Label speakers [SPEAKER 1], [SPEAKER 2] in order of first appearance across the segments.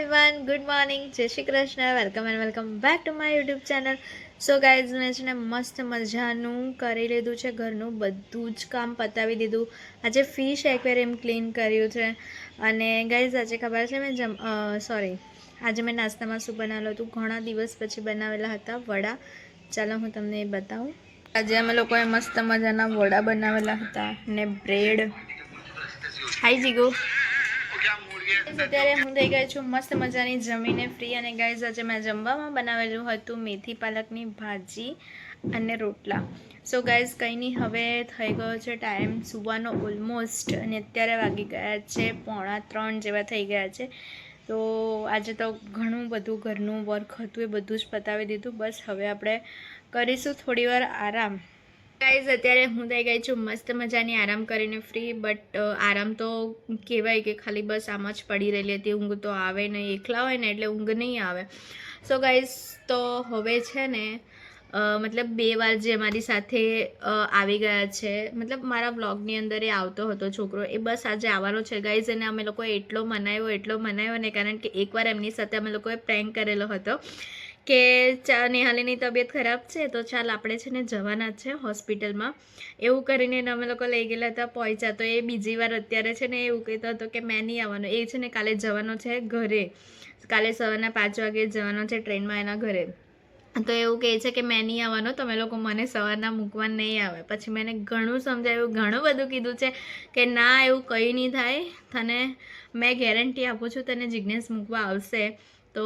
[SPEAKER 1] Everyone good morning જય Shri Krishna welcome and welcome back to my YouTube channel so guys મેં છે ને મસ્ત મજાનું કરી લીધું છે. ઘરનું બધું જ કામ પતાવી દીધું. આજે ફિશ એક્વેરિયમ ક્લીન કર્યું છે. અને ગાઈઝ આજે ખબર છે, મેં જમ સોરી આજે મેં નાસ્તામાં શું બનાવેલું હતું? ઘણા દિવસ પછી બનાવેલા હતા વડા. ચાલો, હું તમને એ બતાવું. આજે અમે લોકોએ મસ્ત મજાના વડા બનાવેલા હતા ને બ્રેડ. હાઈ જીગો અત્યારે હું થઈ ગઈ છું મસ્ત મજાની જમીને ફ્રી અને ગાઈઝ આજે મેં જમવામાં બનાવેલું હતું મેથી પાલકની ભાજી અને રોટલા. સો ગાઈઝ કંઈ નહીં, હવે થઈ ગયો છે ટાઈમ સુવાનો ઓલમોસ્ટ અને અત્યારે વાગી ગયા છે પોણા ત્રણ જેવા થઈ ગયા છે. તો આજે તો ઘણું બધું ઘરનું વર્ક હતું એ બધું જ પતાવી દીધું. બસ હવે આપણે કરીશું થોડીવાર આરામ. ગાઈઝ અત્યારે હું થઈ ગઈ છું મસ્ત મજાની, આરામ કરીને ફ્રી બટ આરામ તો કહેવાય કે ખાલી બસ આમ જ પડી રહેલી હતી. ઊંઘ તો આવે નહીં, એકલા હોય ને એટલે ઊંઘ નહીં આવે. સો ગાઈઝ તો હવે છે ને મતલબ બે વાર જે મારી સાથે આવી ગયા છે, મતલબ મારા બ્લોગની અંદર એ આવતો હતો છોકરો. એ બસ આજે આવવાનો છે ગાઈઝ અને અમે લોકોએ એટલો મનાવ્યો એટલો મનાવ્યો ને કારણ કે એકવાર એમની સાથે અમે લોકોએ પ્રેન્ક કરેલો હતો. કે ચા નિહાલીની તબિયત ખરાબ છે, તો ચાલ આપણે છે ને જવાના છે હોસ્પિટલમાં. એવું કરીને અમે લોકો લઈ ગયેલા હતા પહોંચ્યા તો એ બીજી વાર અત્યારે છે ને એવું કહેતો હતો કે મેં નહીં આવવાનો. એ છે ને કાલે જવાનો છે ઘરે. કાલે સવારના પાંચ વાગે જવાનો છે ટ્રેનમાં એના ઘરે. તો એવું કહે છે કે મેં નહીં આવવાનો, તમે લોકો મને સવારના મૂકવા નહીં આવે. પછી મેં ઘણું સમજાવ્યું, ઘણું બધું કીધું છે કે ના, એવું કંઈ નહીં થાય. તને મેં ગેરંટી આપું છું, તને જિજ્ઞેસ મૂકવા આવશે. તો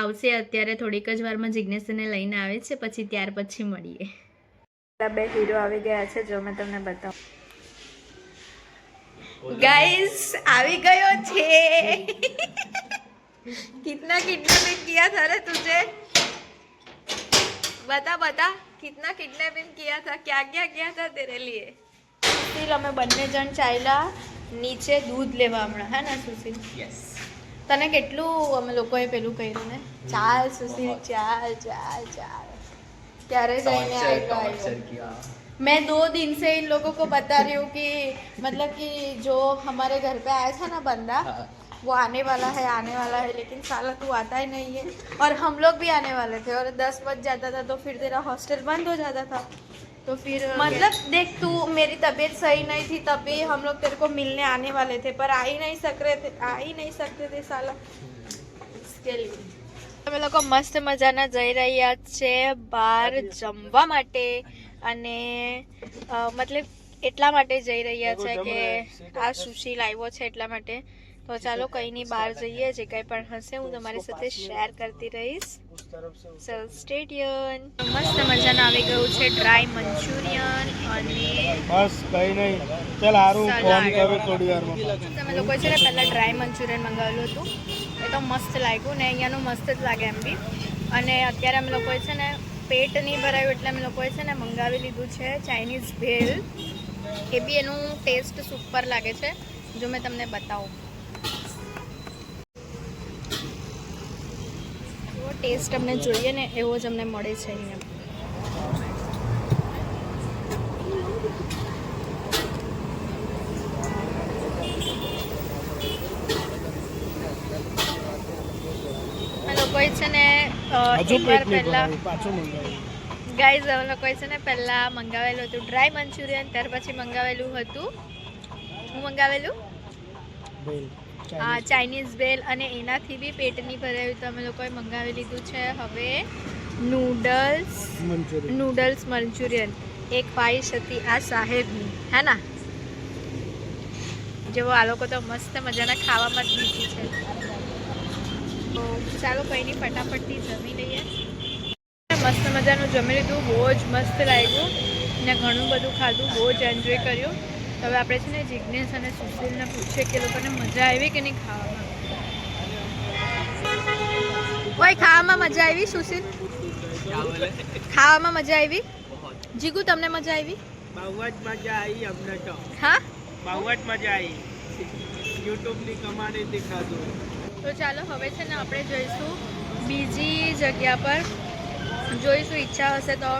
[SPEAKER 1] આવશે અત્યારે થોડીક જ વારમાં જિજ્ઞેશને લઈને આવે છે પછી ત્યાર પછી મળીએ. બે હીરો આવી ગયા છે જો મેં તમને બતાવું. ગાઈસ આવી ગયો છે. કિતના કિડનેપિંગ કિયા થા રે તુજે? બતા બતા. કિતના કિડનેપિંગ કિયા થા? ક્યા ક્યા ક્યા થા તેરે લીએ? સુશીલ અમે બંને જણ ચાલ્યા નીચે દૂધ લેવા હમણાં. હે ને સુશીલ? યસ તને કેટલું અમે લોકોએ પેલું કર્યું ને ચાલ સુશીલ ચાલ ચાલ ચાલ ત્યારે જઈને આવ્યો આવ્યો मैं दो दिन से इन लोगों को बता रही हूँ कि मतलब कि जो हमारे घर पे आया था ना बंदा वो आने वाला है आने वाला है लेकिन साला तू आता ही नहीं है और हम लोग भी आने वाले थे और दस बज जाता था तो फिर तेरा हॉस्टल बंद हो जाता था तो फिर मतलब देख तू मेरी तबीयत सही नहीं थी तभी हम लोग तेरे को मिलने आने वाले थे पर आ ही नहीं सक रहे थे आ ही नहीं सकते थे साला इसके लिए અમે લોકો મસ્ત મજાના જઈ રહ્યા છે બહાર જમવા માટે અને અ, મતલબ એટલા માટે જઈ રહ્યા છે કે આ સુશીલ આવ્યો છે એટલા માટે તો ચાલો કંઈ નહીં બહાર જઈએ જે કંઈ પણ હશે હું તમારી સાથે શેર કરતી રહીશ. સો સ્ટેડિયન મસ્ત મજાનું આવી ગયું છે ડ્રાય મંચુરિયન અને
[SPEAKER 2] બસ કઈ નહીં. ચાલ હારું ફોન
[SPEAKER 1] સલાડ.
[SPEAKER 2] થોડી વારમાં.
[SPEAKER 1] તમે લોકો છે ને પહેલાં ડ્રાય મંચુરિયન મંગાવેલું હતું. એ તો મસ્ત લાગ્યું ને અહીંયાનું મસ્ત જ લાગે એમ બી. અને અત્યારે અમે લોકોએ છે ને પેટ નહીં ભરાયું એટલે અમે લોકોએ છે ને મંગાવી લીધું છે ચાઇનીઝ ભેલ. એ બી એનું ટેસ્ટ સુપર લાગે છે. જો મેં તમને બતાવું. ટેસ્ટ અમને જોઈએ ને એવો જ અમને મળે છે અહીંયા. લોકોએ છે ને એકવાર પહેલાં ગાઈઝ લોકોએ છે ને પહેલા મંગાવેલું હતું ડ્રાય મંચુરિયન ત્યાર પછી મંગાવેલું હતું. હું મંગાવેલું? ચાઇનીઝ બેલ અને એનાથી બી પેટની ભરાયું તો અમે લોકોએ મંગાવી લીધું છે હવે નૂડલ્સ નૂડલ્સ મંચુરિયન. એક ખ્વાહિશ હતી આ સાહેબની હે ના જેવો આ લોકો તો મસ્ત મજાના ખાવામાં જ બીજી છે. તો ચાલો કંઈ નહીં ફટાફટથી જમી લઈએ. મસ્ત મજાનું જમી લીધું બહુ જ મસ્ત લાગ્યું. ને ઘણું બધું ખાધું બહુ જ એન્જોય કર્યું. હવે આપણે છે ને જિજ્ઞેશ અને સુશીલને પૂછીએ કે લોકોને મજા આવી કે નહીં ખાવામાં? ઓય ખાવામાં મજા આવી સુશીલ? ખાવામાં મજા આવી? જીગુ તમને મજા આવી?
[SPEAKER 2] બહુ જ મજા આવી અમને તો.
[SPEAKER 1] હા?
[SPEAKER 2] બહુ જ મજા આવી. યુટ્યુબની કમાણીથી ખાધું
[SPEAKER 1] તો ચાલો હવે છે ને આપણે જઈશું બીજી જગ્યા પર. જોઈશું ઈચ્છા હશે તો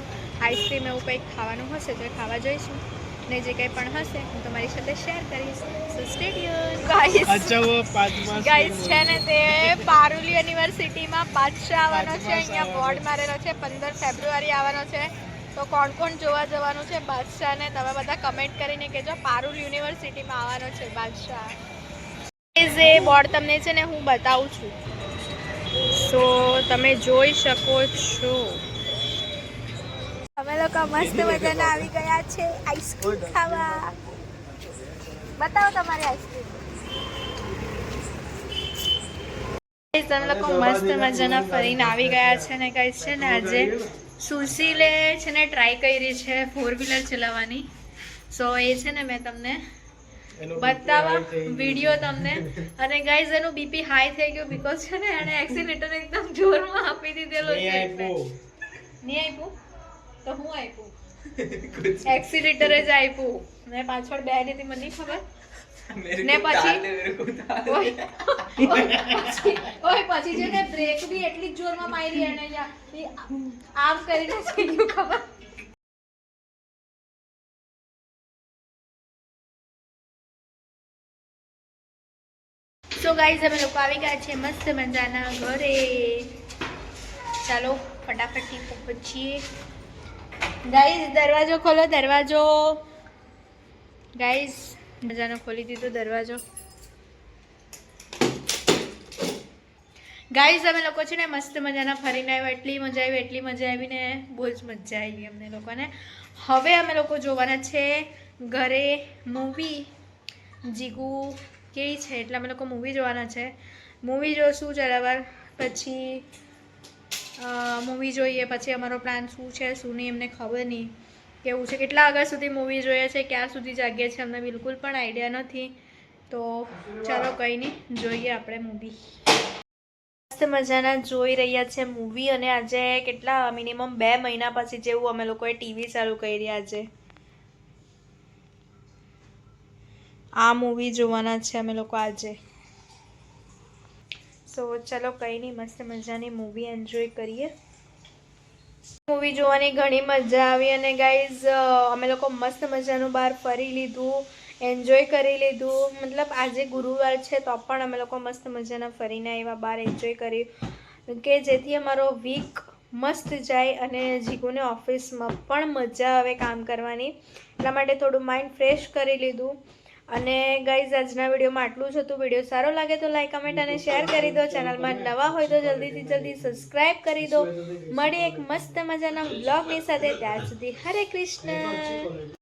[SPEAKER 1] આઈસ્ક્રીમ એવું કંઈક ખાવાનું હશે તો ખાવા જઈશું. ને જે કંઈ પણ હશે હું તમારી સાથે શેર કરીશ. સો સ્ટેડિયમ ગાઈસ
[SPEAKER 2] અચ્છા પાંચમા
[SPEAKER 1] ગાઈસ છે ને તે પારુલી યુનિવર્સિટીમાં બાદશાહ આવવાનો છે અહીંયા બોર્ડ મારેલો છે પંદર ફેબ્રુઆરી આવવાનો છે. તો કોણ કોણ જોવા જવાનું છે બાદશાહને તમે બધા કમેન્ટ કરીને કહેજો. પારુલ યુનિવર્સિટીમાં આવવાનો છે બાદશાહ. એ બોર્ડ તમને છે ને હું બતાવું છું. સો તમે જોઈ શકો છો. અમે લોકો મસ્ત મજાના આવી ગયા છે આઈસ્ક્રીમ ખાવા. બતાવો તમારી આઈસ્ક્રીમ. તમે લોકો મસ્ત મજાના ફરીને આવી ગયા છે ને કઈ છે ને આજે સુશીલે છે ને ટ્રાય કરી છે ફોર વ્હીલર ચલાવવાની. સો એ છે ને મેં તમને બતાવવા વીડિયો તમને. અને ગાઈઝ એનું બીપી હાઈ થઈ ગયું બીકોઝ છે ને એને એક્સિલેટર એકદમ જોરમાં આપી દીધેલો છે. નહીં આપ્યું તો હું આપ્યું એક્સિલેટર જ આપ્યું મેં પાછળ બેહી હતી મને ખબર. ને પછી? ઓય, પછી છે ને બ્રેક બી એટલી જોરમાં મારી એને આમ કરીને ગયું ખબર? સો ગાઈઝ અમે લોકો આવી ગયા છે મસ્ત મજાના ઘરે. ચાલો ફટાફટથી પહોંચીએ ગાઈઝ દરવાજો ખોલો, દરવાજો. ગાઈઝ મજાનો ખોલી દીધો, દરવાજો. ગાઈઝ અમે લોકો છે ને મસ્ત મજાના ફરીને આવ્યા, એટલી મજા આવી, એટલી મજા આવીને બહુ જ મજા આવી અમને લોકોને. હવે અમે લોકો જોવાના છે ઘરે મૂવી જીગુ કેવી છે, એટલે અમે લોકો મૂવી જોવાના છે. મૂવી જોશું જરાવાર પછી મૂવી જોઈએ, પછી અમારો પ્લાન શું છે, શું નહીં એમને ખબર નહીં. કેવું છે, કેટલા આગળ સુધી મૂવી જોઈએ છે, ક્યાં સુધી જાગીએ છીએ, અમને બિલકુલ પણ આઈડિયા નથી. તો ચાલો, કંઈ નહીં, જોઈએ આપણે મૂવી મસ્ત મજાના જોઈ રહ્યા છે મૂવી અને આજે કેટલા મિનિમમ બે મહિના પછી જેવું અમે લોકોએ ટીવી ચાલુ કરી આજે. આ મૂવી જોવાના છે અમે લોકો આજે. સો ચલો કંઈ નહીં, મસ્ત મજાની મૂવી એન્જોય કરીએ. મૂવી જોવાની ઘણી મજા આવી અને ગાઈઝ અમે લોકો મસ્ત મજાનું બહાર ફરી લીધું એન્જોય કરી લીધું. મતલબ આજે ગુરુવાર છે તો પણ અમે લોકો મસ્ત મજાના ફરીને આવ્યા બહાર એન્જોય કર્યું. કે જેથી અમારો વીક મસ્ત જાય અને જીગુને ઓફિસમાં પણ મજા આવે કામ કરવાની. એટલા માટે થોડું માઇન્ડ ફ્રેશ કરી લીધું. અને ગાઈઝ આજના વિડીયોમાં આટલું જ હતું. વીડિયો સારો લાગે તો લાઈક કમેન્ટ અને શેર કરી દો. ચેનલમાં નવા હોય તો જલ્દીથી જલ્દી સબસ્ક્રાઈબ કરી દો. મળીએ એક મસ્ત મજાના બ્લોગની સાથે. ત્યાં સુધી હરે કૃષ્ણ.